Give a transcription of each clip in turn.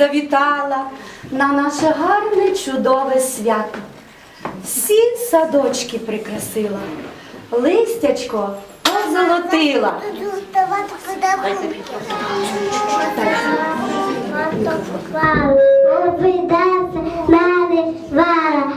завітала на наше гарне чудове свято. Всі садочки прикрасила, листячко позолотила. Обійдеться мене вара,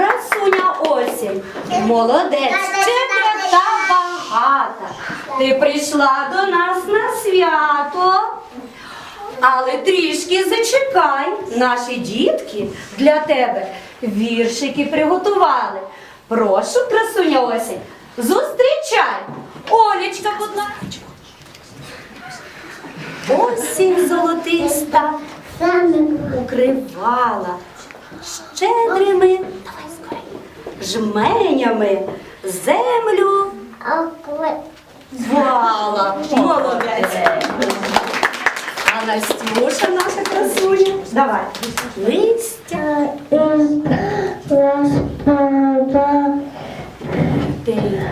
красуня осінь, молодець, щедра та багата. Ти прийшла до нас на свято. Але трішки зачекай, наші дітки для тебе віршики приготували. Прошу, красуня осінь, зустрічай. Олічка, будь ласка. Осінь золотиста укривала щедрими жменями землю вала. Молодець. А Настюша наша красуня. Давай. Листя ти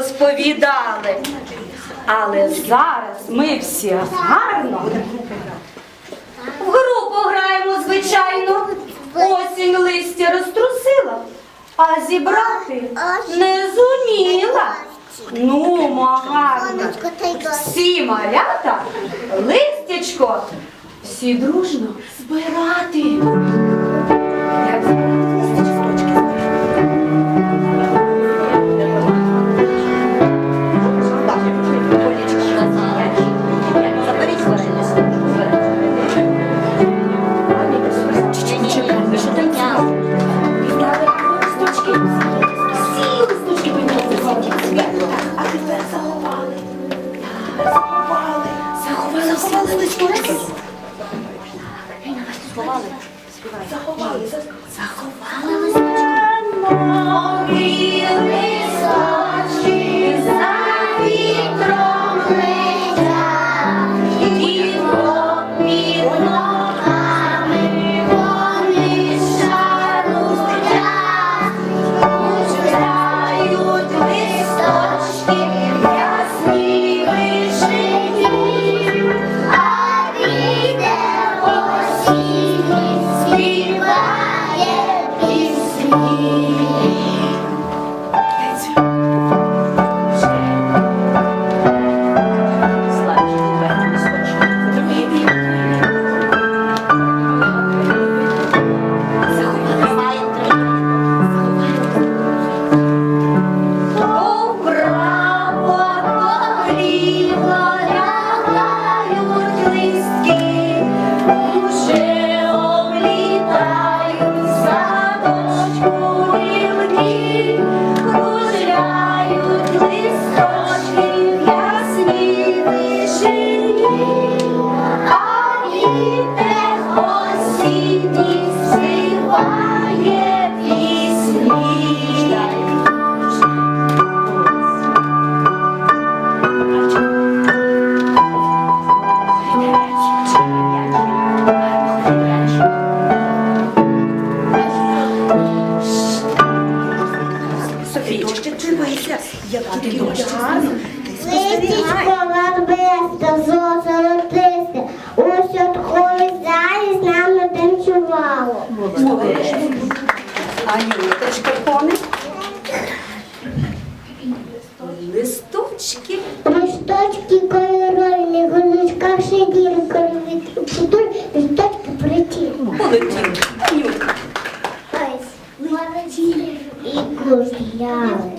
розповідали. Але зараз ми всі гарно в гру пограємо, звичайно. Осінь листя розтрусила, а зібрати не зуміла. Ну, гарно. Всі малята, листячко, всі дружно збирати. Листочки. Заховали. Заховали. Заховали дощ. Листічко барбиста, золото листисте, у святковій залі з нами танцювало. А Юлечка коник? Листочки. Листочки кольорові, в гудочках сиділи, коли листочки прилетіли. Полетіли. Нюка. І кушляли,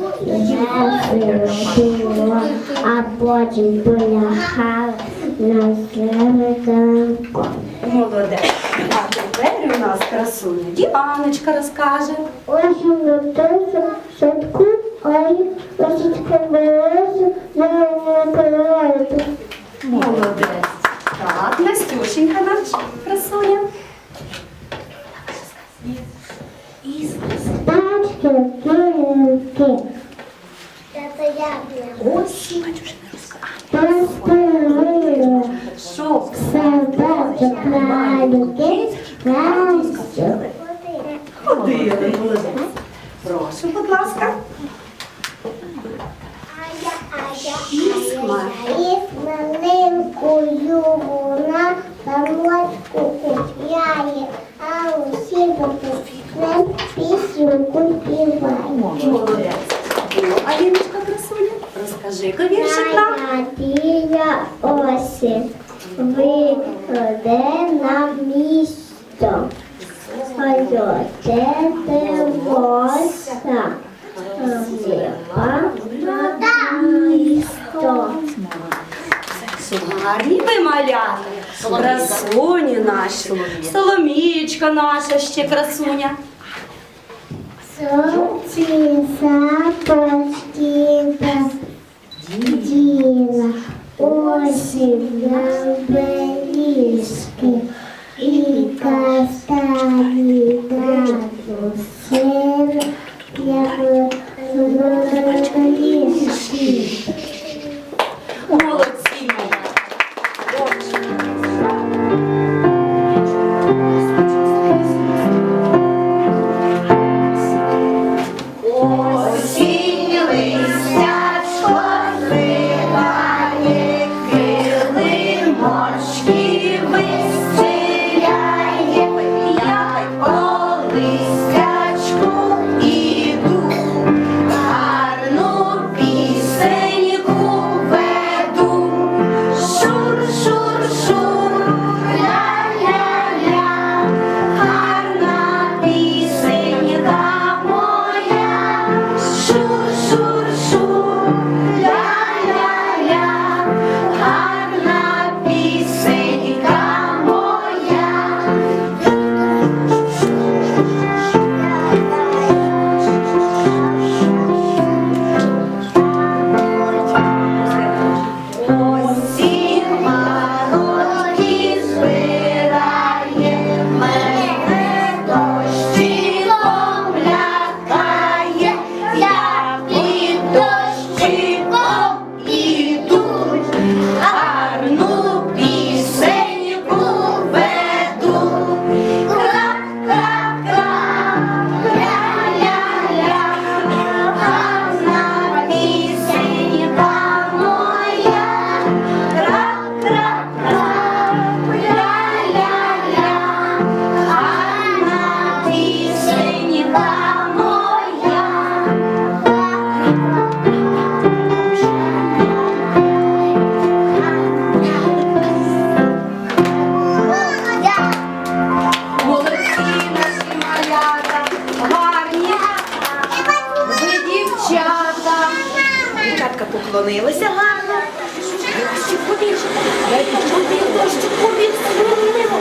було, а потім полягали на зеленку. Молодець. А тепер у нас красуня Діаночка розкаже. Ось летиться в садку, а й лисичка березу на Миколаївку. Молодець. Так, Настюшенька наша красуня. Тачки, килимки. Це я Осінь. Пастилили, Шовк. собачок, кралюки, красю. Ходили, молодець. Прошу, будь ласка. Із маленькою вона самочку купляє, а усі допустим пісеньку співає. Молодець. Ну, Аліночка красуня, розкажи-ка віршик нам. Надія осінь виходе на місто. Дивося, Діва на місто. Гарні ви малята, красуні наші, Соломієчка наша ще красуня. Сонці започки без діла. осінь на берізки і кастані дату сир, як Дівчатка поклонилися гарно. Дощик побіг, побіг, дощик побіг, сміливо.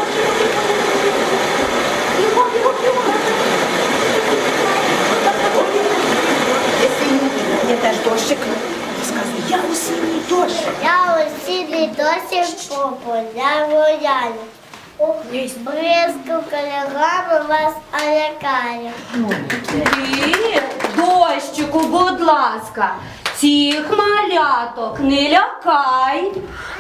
Його, його, його. Я теж дощик. Сказали, я осінній дощ. Я осінній досі по полям. Близько колегами вас алякаю. Ти, дощику, будь ласка, цих маляток не лякай.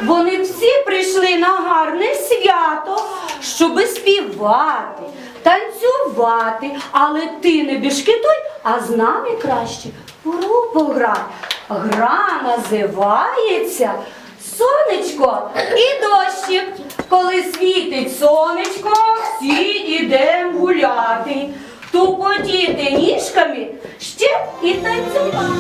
Вони всі прийшли на гарне свято, щоби співати, танцювати. Але ти не бішкетуй, а з нами краще в гру пограй. Гра називається Сонечко і дощик. Коли світить сонечко, всі ідем гуляти. Тупотіти ніжками ще і танцювати.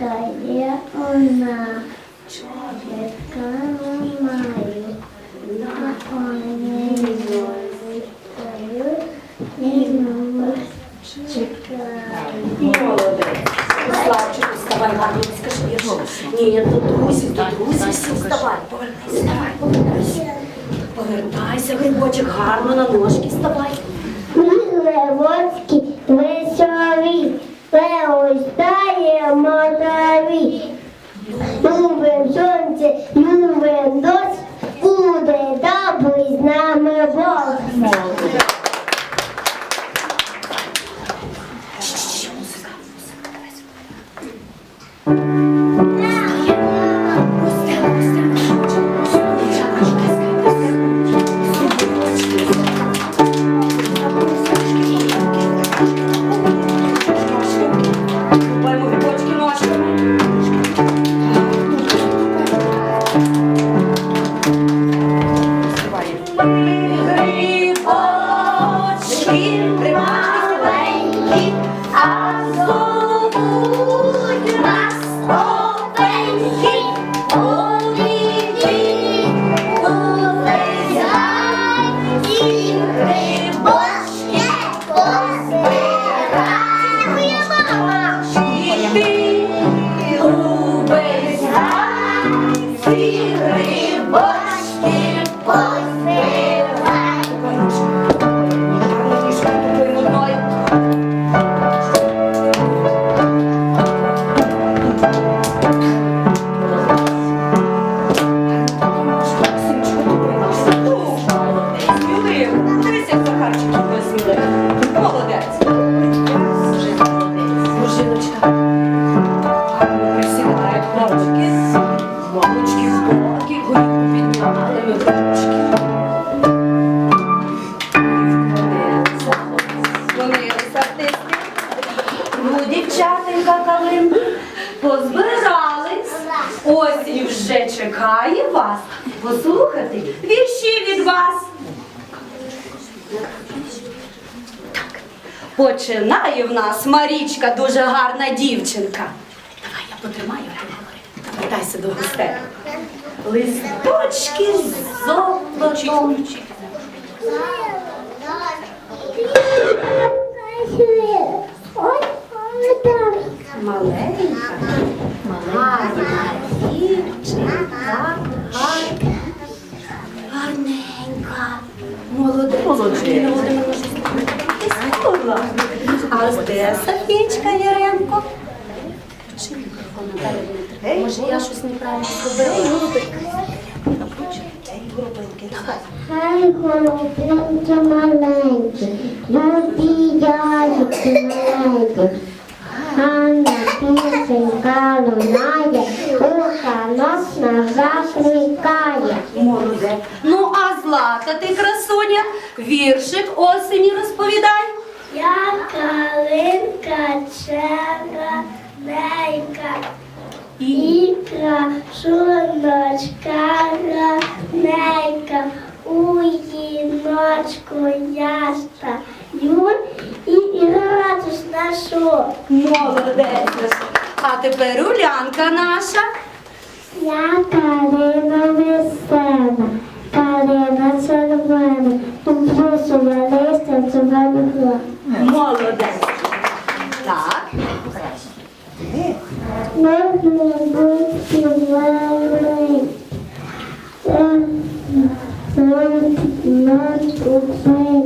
Менишка є вона. Чоловіка маю. На коні носикою. І чекаю. Молодець. Славчику, вставай, гарно скажи вірш. Ні, тут друзі, тут друзі всі вставай. Повернайся, вставай, повертайся. Повертайся, грибочок, гарно на ножки вставай. Ми левоцькі Траві. Любим сонце, любим дощ, буде добрий з нами Бог. Марічка, дуже гарна дівчинка. Давай я потримаю, повертайся до гостей. Листочки з золотом. Маленька, гарна дівчинка, гарненька. Молодець. Молодець. Ти. А де Софічка Яремко? Включи Наталя Дмитрівна. Може, я щось неправильно зробила? Хай голубинки маленькі, любі яйки маленькі. Ганна пісенька лунає, уха носна закликає. Молодець. Ну, а злата ти красуня, віршик осені розповідай. Я калинка, черненька, ікра, шуночка, Ранейка, у їночку я стаю і іграчусь нашу. Молодець. А тепер улянка наша. Я калина весела. Karena Sarvana, Tumpul Suvale, Stansuvana Bla. Молодець. meu Нам любить співали. Нам любить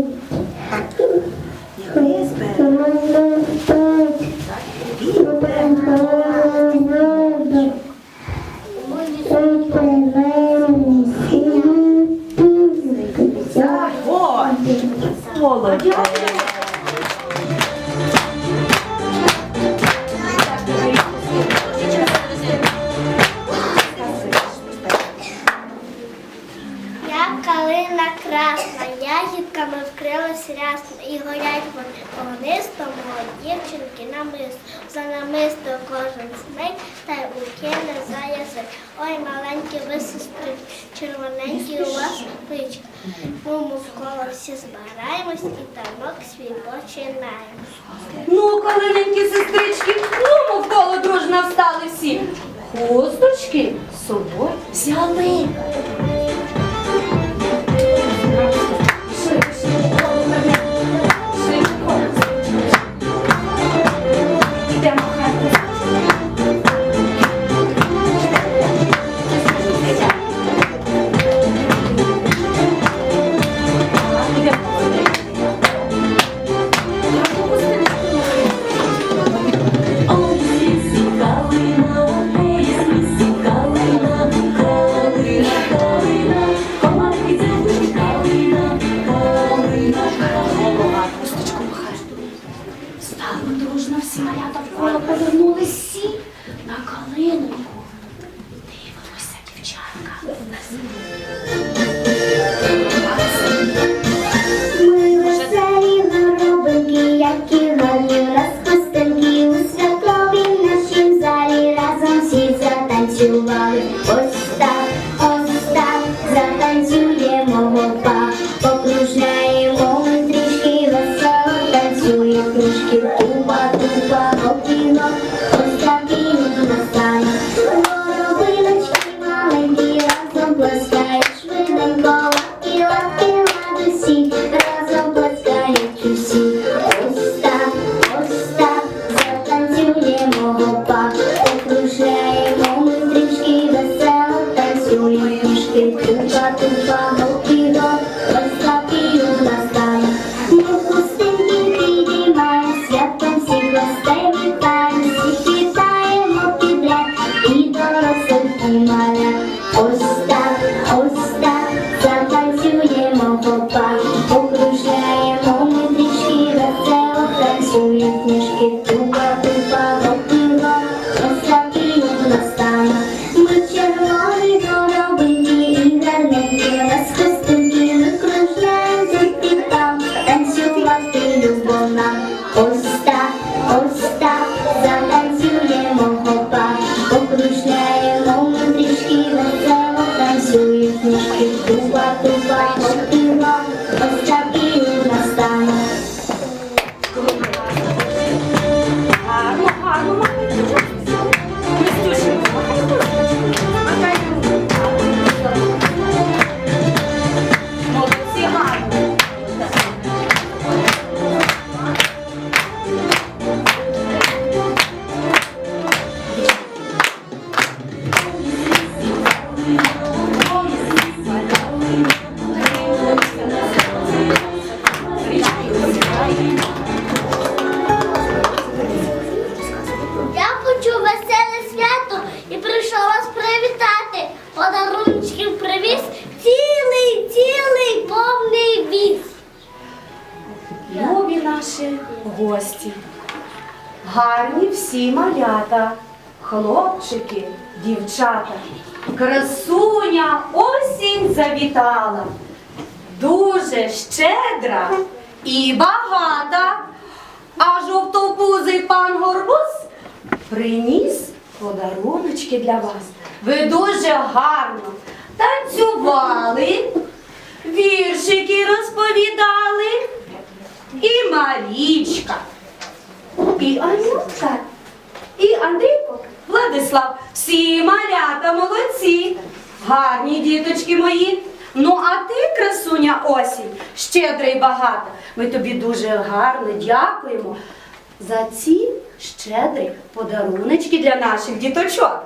かんない。моя осінь завітала, дуже щедра і багата, а жовтопузий пан горбуз приніс подаруночки для вас. Ви дуже гарно танцювали, віршики розповідали і Марічка, і Анютка, і Андрійко, Владислав. Всі малята молодці гарні діточки мої. Ну, а ти, красуня осінь, щедра й багата. Ми тобі дуже гарно дякуємо за ці щедрі подаруночки для наших діточок.